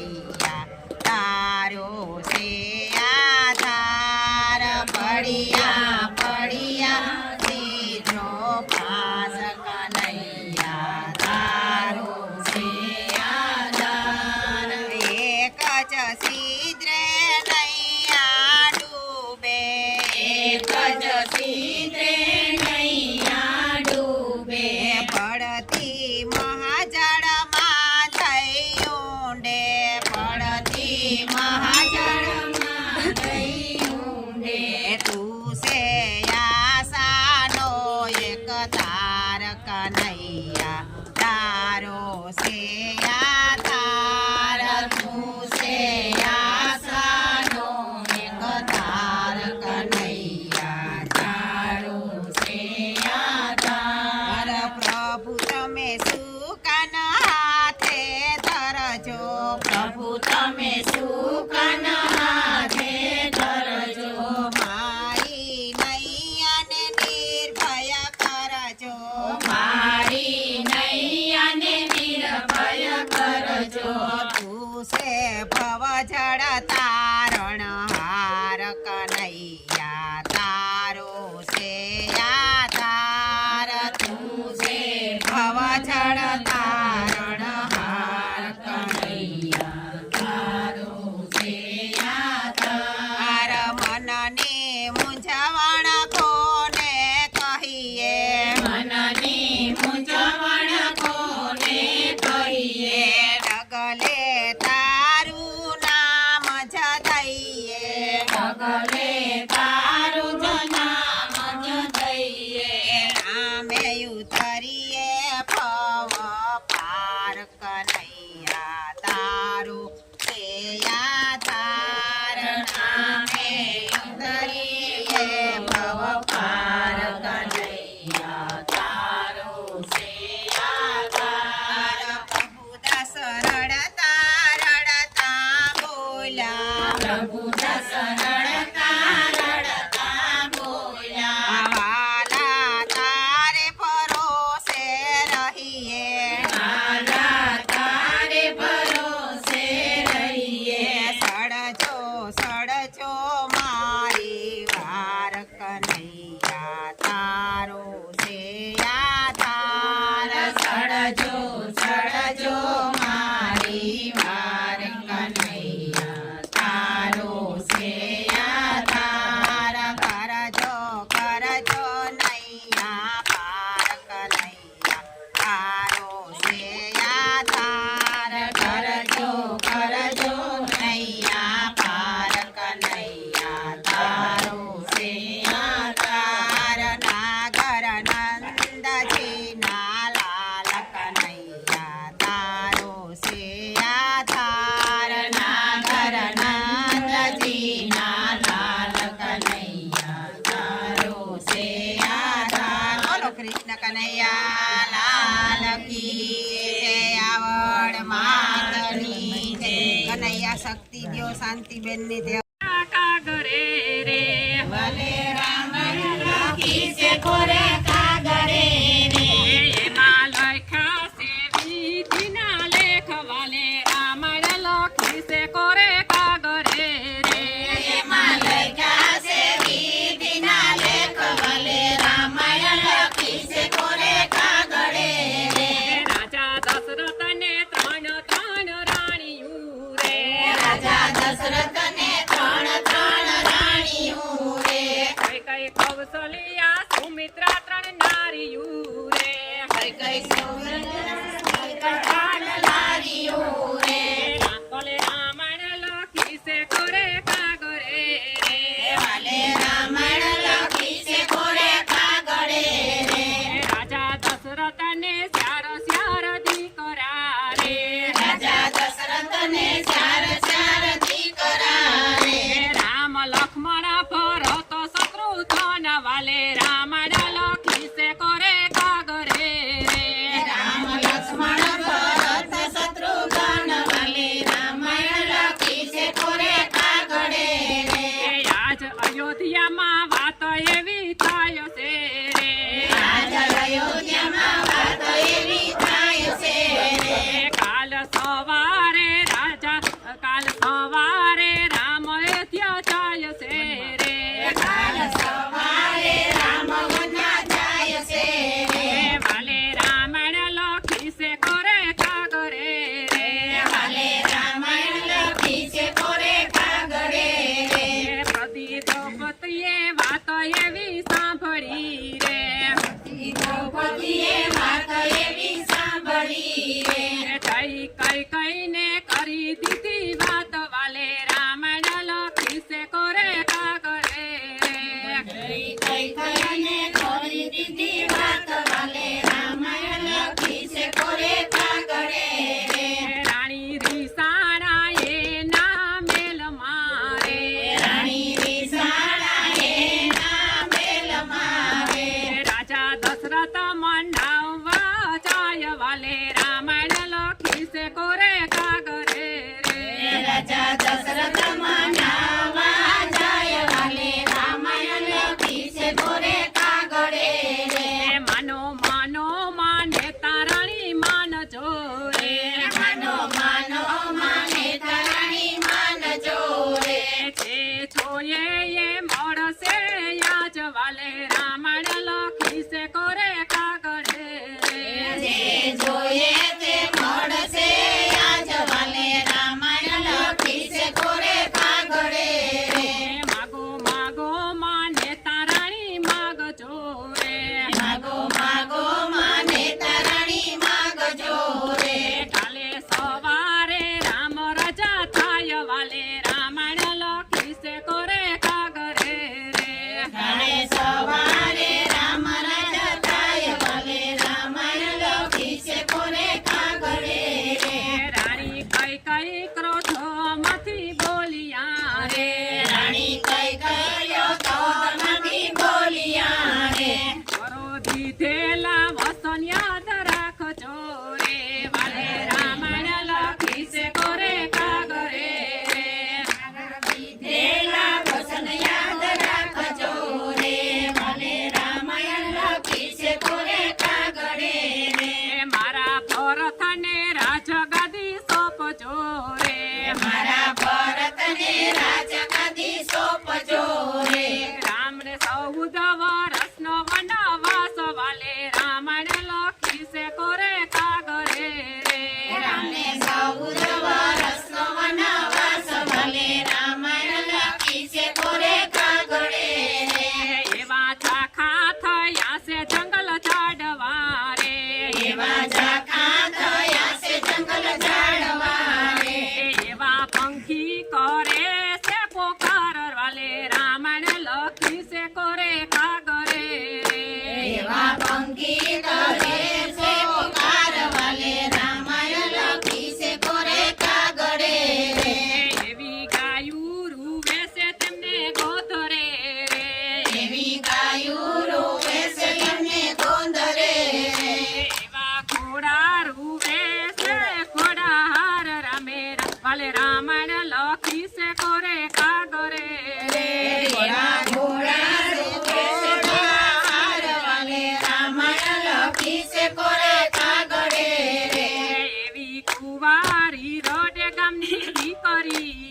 મૈયા તારો છે शांति बनने दे। દશરથને ત્રણ ત્રણ રે. કઈ કઈ કૌશલ્યા સુમિત્રા ત્રણ નારીયું રે. કઈ કઈ સૌ door. કુવારી રોડે ગામની દીકરી.